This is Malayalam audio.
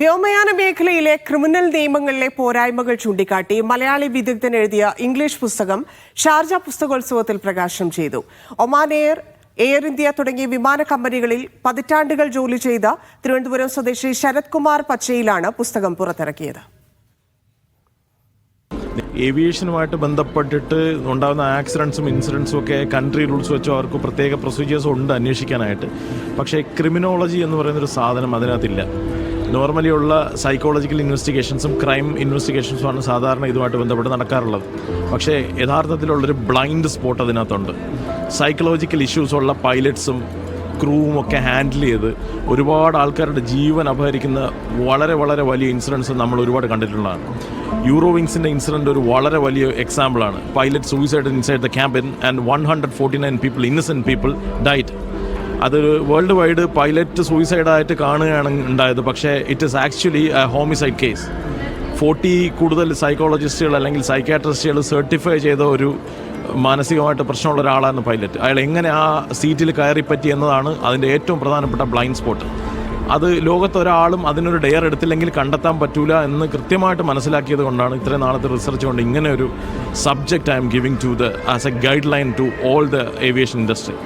വ്യോമയാന മേഖലയിലെ ക്രിമിനൽ നിയമങ്ങളിലെ പോരായ്മകൾ ചൂണ്ടിക്കാട്ടി മലയാളി വിദഗ്ധൻ എഴുതിയ ഇംഗ്ലീഷ് പുസ്തകം ഷാർജ പുസ്തകോത്സവത്തിൽ പ്രകാശനം ചെയ്തു. ഒമാൻ എയർ എയർ ഇന്ത്യ തുടങ്ങിയ വിമാന കമ്പനികളിൽ പതിറ്റാണ്ടുകൾ ജോലി ചെയ്ത തിരുവനന്തപുരം സ്വദേശി ശരത് കുമാർ പച്ചയിലാണ് പുസ്തകം പുറത്തിറക്കിയത്. ഏവിയേഷനുമായിട്ട് ബന്ധപ്പെട്ടിട്ട് ഉണ്ടാകുന്ന ആക്സിഡൻസും ഇൻസിഡൻസും ഒക്കെ കൺട്രി റൂൾസ് വെച്ചോ അവർക്ക് പ്രത്യേക പ്രൊസീജിയേഴ്സും ഉണ്ട് അന്വേഷിക്കാനായിട്ട്. പക്ഷേ ക്രിമിനോളജി എന്ന് പറയുന്നൊരു സാധനം അതിനകത്തില്ല. നോർമലി ഉള്ള സൈക്കോളജിക്കൽ ഇൻവെസ്റ്റിഗേഷൻസും ക്രൈം ഇൻവെസ്റ്റിഗേഷൻസുമാണ് സാധാരണ ഇതുമായിട്ട് ബന്ധപ്പെട്ട് നടക്കാറുള്ളത്. പക്ഷേ യഥാർത്ഥത്തിലുള്ളൊരു ബ്ലൈൻഡ് സ്പോട്ട് അതിനകത്തുണ്ട്. സൈക്കോളജിക്കൽ ഇഷ്യൂസ് ഉള്ള പൈലറ്റ്സും ക്രൂവും ഒക്കെ ഹാൻഡിൽ ചെയ്ത് ഒരുപാട് ആൾക്കാരുടെ ജീവൻ അപഹരിക്കുന്ന വളരെ വളരെ വലിയ ഇൻസിഡൻസ് നമ്മൾ ഒരുപാട് കണ്ടിട്ടുള്ളതാണ്. യൂറോ വിങ്സിന്റെ ഇൻസിഡന്റ് ഒരു വളരെ വലിയ എക്സാമ്പിളാണ് pilot suicide inside the cabin and one hundred forty nine people innocent people died അതൊരു വേൾഡ് വൈഡ് പൈലറ്റ് സൂയിസൈഡായിട്ട് കാണുകയാണ് ഉണ്ടായത്. പക്ഷേ it is actually homicide case forty കൂടുതൽ സൈക്കോളജിസ്റ്റുകൾ അല്ലെങ്കിൽ സൈക്കാട്രിസ്റ്റുകൾ സർട്ടിഫൈ ചെയ്ത ഒരു മാനസികമായിട്ട് പ്രശ്നമുള്ള ഒരാളാണ് പൈലറ്റ് അയാൾ എങ്ങനെ ആ സീറ്റിൽ കയറിപ്പറ്റി എന്നതാണ് അതിന്റെ ഏറ്റവും പ്രധാനപ്പെട്ട ബ്ലൈൻഡ് സ്പോട്ട് അത് ലോകത്തൊരാളും അതിനൊരു ഡെയർ എടുത്തില്ലെങ്കിൽ കണ്ടെത്താൻ പറ്റൂല എന്ന് കൃത്യമായിട്ട് മനസ്സിലാക്കിയത് കൊണ്ടാണ് ഇത്രയും നാളത്തെ റിസർച്ച് കൊണ്ട് ഇങ്ങനെ ഒരു subject I am giving to the as a guideline to all the aviation industry